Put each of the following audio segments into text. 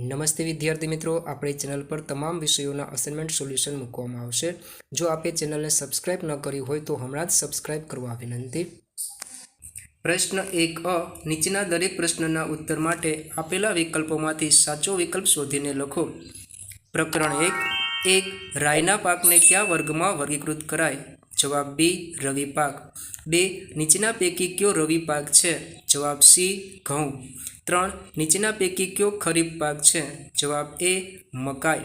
નમસ્તે વિદ્યાર્થી મિત્રો, આપણી ચેનલ પર તમામ વિષયોના અસાઇનમેન્ટ સોલ્યુશન મૂકવામાં આવશે. જો આપે ચેનલને સબસ્ક્રાઇબ ન કરી હોય તો હમણાં જ સબસ્ક્રાઇબ કરવા વિનંતી. પ્રશ્ન એક અ, નીચેના દરેક પ્રશ્નના ઉત્તર માટે આપેલા વિકલ્પોમાંથી સાચો વિકલ્પ શોધીને લખો. પ્રકરણ એક એક, રાયના પાકને કયા વર્ગમાં વર્ગીકૃત કરાય? જવાબ બી, રવિ પાક. બે, નીચેના પૈકી કયો રવિ પાક છે? જવાબ સી, ઘઉં. ત્રણ, નીચેના પૈકી કયો ખરીફ પાક છે? જવાબ એ, મકાઈ.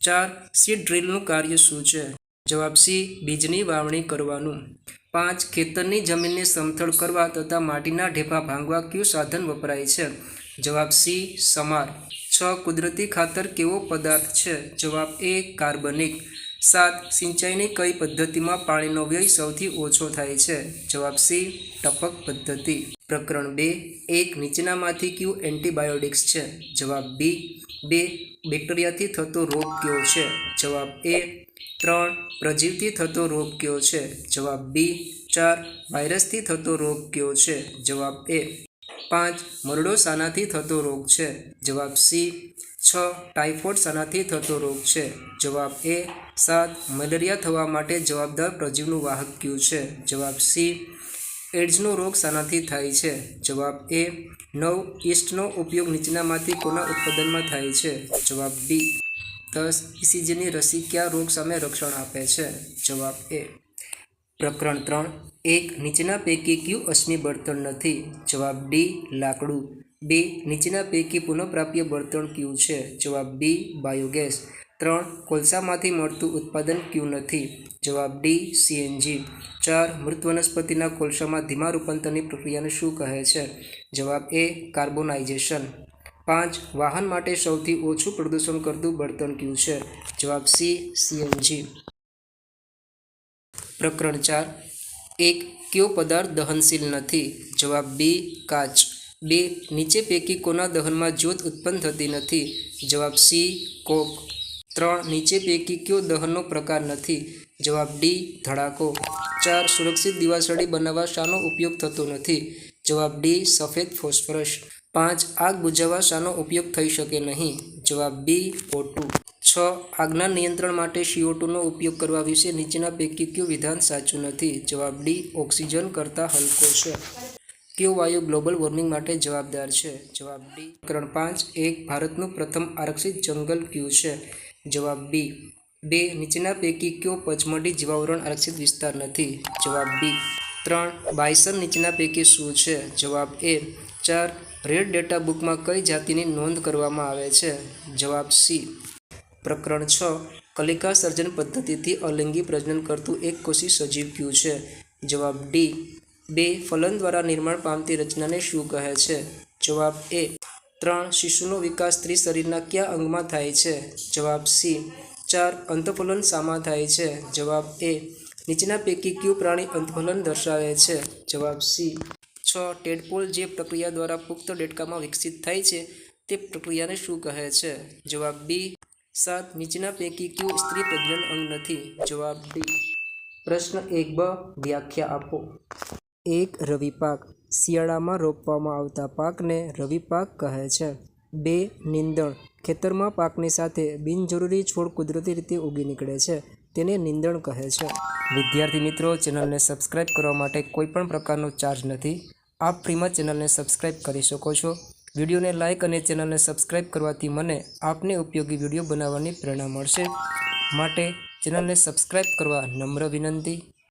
ચાર, સીડ ડ્રીલનું કાર્ય શું છે? જવાબ સી, બીજની વાવણી કરવાનું. પાંચ, ખેતરની જમીનને સમથળ કરવા તથા માટીના ઢેફા ભાંગવા કયું સાધન વપરાય છે? જવાબ સી, સમાર. છ, કુદરતી ખાતર કેવો પદાર્થ છે? જવાબ એ, કાર્બનિક. સાત સિંચાઈની કઈ પદ્ધતિમાં પાણીનો વ્યય સૌથી ઓછો થાય છે? જવાબ સી, ટપક પદ્ધતિ. પ્રકરણ બે, એક નીચેનામાંથી કયું એન્ટીબાયોટિક્સ છે? જવાબ બી, બે, બેક્ટેરિયાથી થતો રોગ કયો છે? જવાબ એ, ત્રણ, પ્રજીવથી થતો રોગ કયો છે? જવાબ બી, ચાર, વાયરસથી થતો રોગ કયો છે? જવાબ એ. પાંચ મરડો શાનાથી થતો રોગ છે. જવાબ સી. છ. ટાઇફોઇડ શાનાથી થતો રોગ છે. જવાબ એ. સાત. મલેરિયા થવા માટે જવાબદાર પ્રજીવનું વાહક કયું છે. જવાબ સી. એડ્સનો રોગ શાનાથી થાય છે. જવાબ એ. નવ. ઈસ્ટનો ઉપયોગ નીચેનામાંથી કોના ઉત્પાદનમાં થાય છે. જવાબ બી. દસ. ઇસીજીની રસી કયા રોગ સામે રક્ષણ આપે છે? જવાબ એ. પ્રકરણ ત્રણ. એક નીચેના પૈકી કયું અશ્મિ બળતણ નથી? જવાબ ડી, લાકડું. બે, નીચેના પૈકી પુનઃપ્રાપ્ય બળતણ કયું છે? જવાબ બી બાયોગેસ. ત્રણ, કોલસામાંથી મળતું ઉત્પાદન કયું નથી? જવાબ ડી, સીએનજી. ચાર મૃત વનસ્પતિના કોલસામાં ધીમા રૂપાંતરની પ્રક્રિયાને શું કહે છે? જવાબ એ, કાર્બોનાઇઝેશન. પાંચ, વાહન માટે સૌથી ઓછું પ્રદૂષણ કરતું બળતણ કયું છે? જવાબ સી, સીએનજી. પ્રકરણ ચાર એક કયો પદાર્થ દહનશીલ નથી? જવાબ બી, કાચ. બે, નીચે પૈકી કોના દહનમાં જ્યોત ઉત્પન્ન થતી નથી? જવાબ સી, કોક. ત્રણ, નીચે પૈકી કયો દહનનો પ્રકાર નથી? જવાબ ડી, ધડાકો. ચાર, સુરક્ષિત દિવાસળી બનાવવા શાનો ઉપયોગ થતો નથી? જવાબ ડી, સફેદ ફોસ્ફરસ. પાંચ, આગ બુઝાવવા શાનો ઉપયોગ થઈ શકે નહીં? જવાબ બી ઓટુ છ આજ્ઞા નિયંત્રણ માટે સીઓટુનો ઉપયોગ કરવા વિશે નીચેના પૈકી કયું વિધાન સાચું નથી? જવાબ ડી, ઓક્સિજન કરતાં હલકો છે. કયો વાયુ ગ્લોબલ વોર્મિંગ માટે જવાબદાર છે? જવાબ ડી કરણ પાંચ, એક, ભારતનું પ્રથમ આરક્ષિત જંગલ કયું છે? જવાબ બી, બે, નીચેના પૈકી કયો પચમઢી જીવાવરણ આરક્ષિત વિસ્તાર નથી? જવાબ બી, ત્રણ, બાયસન નીચેના પૈકી શું છે? જવાબ એ, ચાર, રેડ ડેટા બુકમાં કઈ જાતિની નોંધ કરવામાં આવે છે? જવાબ સી પ્રકરણ છ. કલિકા સર્જન પદ્ધતિથી અલિંગી પ્રજનન કરતું એક કોષી સજીવ ક્યુ છે? જવાબ ડી. બે, ફલન દ્વારા નિર્માણ પામતી રચનાને શું કહે છે? જવાબ એ, ત્રણ, શિશુનો વિકાસ સ્ત્રી શરીરના કયા અંગમાં થાય છે? જવાબ સી, ચાર, અંતફલન શામાં થાય છે? જવાબ એ, નીચેના પૈકી ક્યુ પ્રાણી અંતફલન દર્શાવે છે? જવાબ સી, છ, ટેડપોલ જે પ્રક્રિયા દ્વારા પુખ્ત દેડકામાં વિકસિત થાય છે, તે પ્રક્રિયાને શું કહે છે? જવાબ બી સાત નીચેના પૈકી કયું સ્ત્રી પ્રજનન અંગ નથી? જવાબ ડી. પ્રશ્ન એક બ. વ્યાખ્યા આપો. એક, રવિ પાક. શિયાળામાં રોપવામાં આવતા પાકને રવિ પાક કહે છે. બે, નીંદણ. ખેતરમાં પાકની સાથે બિનજરૂરી છોડ કુદરતી રીતે ઉગી નીકળે છે. તેને નીંદણ કહે છે. વિદ્યાર્થી મિત્રો, ચેનલને સબસ્ક્રાઇબ કરવા માટે કોઈપણ પ્રકારનો ચાર્જ નથી. આપ ફ્રીમાં ચેનલને સબસ્ક્રાઇબ કરી શકો છો. વિડીયોને લાઇક અને ચેનલને સબસ્ક્રાઇબ કરવાથી મને આપને ઉપયોગી વીડિયો બનાવવાની પ્રેરણા મળશે. માટે ચેનલને સબસ્ક્રાઇબ કરવા નમ્ર વિનંતી.